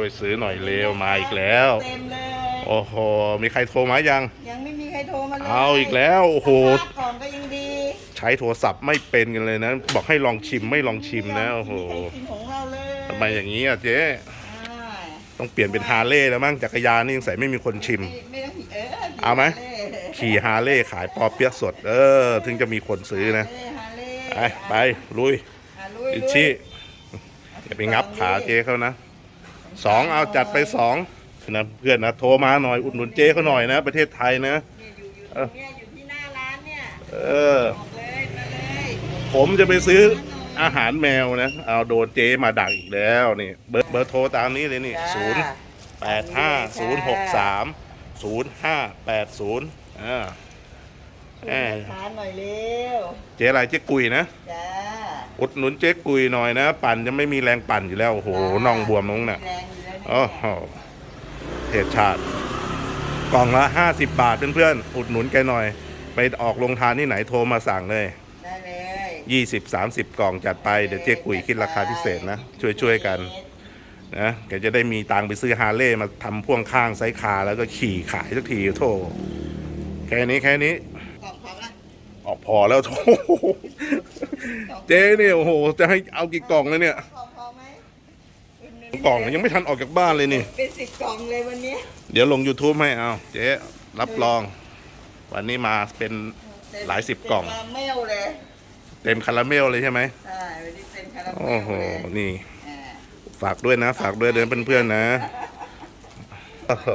ช่วยซื้อหน่อยเร็วมาอีกแล้ว เต็มเลยโอ้โห มีใครโทรมายัง ยังไม่มีใครโทรมาเลยเอาอีกแล้วโอ้โหถ้าก่อนก็ยังดีใช้โทรศัพท์ไม่เป็นกันเลยนะ บอกให้ลองชิมไม่ลองชิมนะโอ้โหไม่มีใครกินของเราเลยทำไมอย่างนี้อะเจ๊ใช่ต้องเปลี่ยนเป็นฮาร์เลย์แล้วมั้งจักรยานนี่ยังใส่ไม่มีคนชิม ไม่ไม่ต้องเออเอาไหมฮร์เลย์ขี่ฮาร์เลย์ขายปอเปี๊ยะสด เออ ถึงจะมีคนซื้อนะ ฮาร์เลย์ไปไปลุยอะลุยอิลุยชิอย่าไปงับขาเจ๊เขานะ สองเอาจัดไปสองนะเพื่อนนะโทรมาหน่อยอุดหนุนเจ๊เขาหน่อยนะ ประเทศไทยนะเนี่ยอยู่อยู่ตรงเนี่ยอยู่ที่หน้าร้านเนี่ยเออ บอกเลยมาเลยผมจะไปซื้ออาหารแมวนะ เอาโดนเจ๊มาดักอีกแล้วนี่ เบอร์เบอร์โทรตามนี้เลยนี่จ้าศูนย์แปดห้าศูนย์หกสามศูนย์ห้าแปดศูนย์อ่าแหมทานหน่อยเร็วเจ๊อะไรเจ๊กุยนะ จ้า อุดหนุนเจ๊กุยหน่อยนะ ปั่นจะไม่มีแรงปั่นอยู่แล้ว โอ้โหน่องบวมน้องน่ะแรงอยู่แล้วเนี่ยโอ้โหเทศชาติ กล่องละห้าสิบบาทเพื่อนๆอุดหนุนแกหน่อย ไปออกโรงทานที่ไหนโทรมาสั่งเลย ได้เลยยี่สิบสามสิบกล่องจัดไปเดี๋ยวเจ๊กุยคิดราคาพิเศษนะ ช่วยๆกันนะแกจะได้มีตังค์ไปซื้อฮาร์เลย์มาทำพ่วงข้างไซส์คาร์แล้วก็ขี่ขายสักทีโธ่แค่นี้แค่นี้ กล่องพร้อมละ ออกพอแล้วโธ่ เจ๊เนี่ยโอ้โห จะให้เอากี่กล่องเลยเนี่ยกล่องพอไหมกล่องยังไม่ทันออกจากบ้านเลยนี่ เป็นสิบกล่องเลยวันนี้เดี๋ยวลง YouTube ให้เอาเจ๊รับรอง วันนี้มาเป็นหลายสิบกล่อง เต็มคาราเมลเลยเต็มคาราเมลเลยใช่ไหมใช่วันนี้เต็มคาราเมลโอ้โหเลยนี่ อ่า ฝากด้วยนะ ฝากด้วยเดินเพื่อนๆนะโอ้โห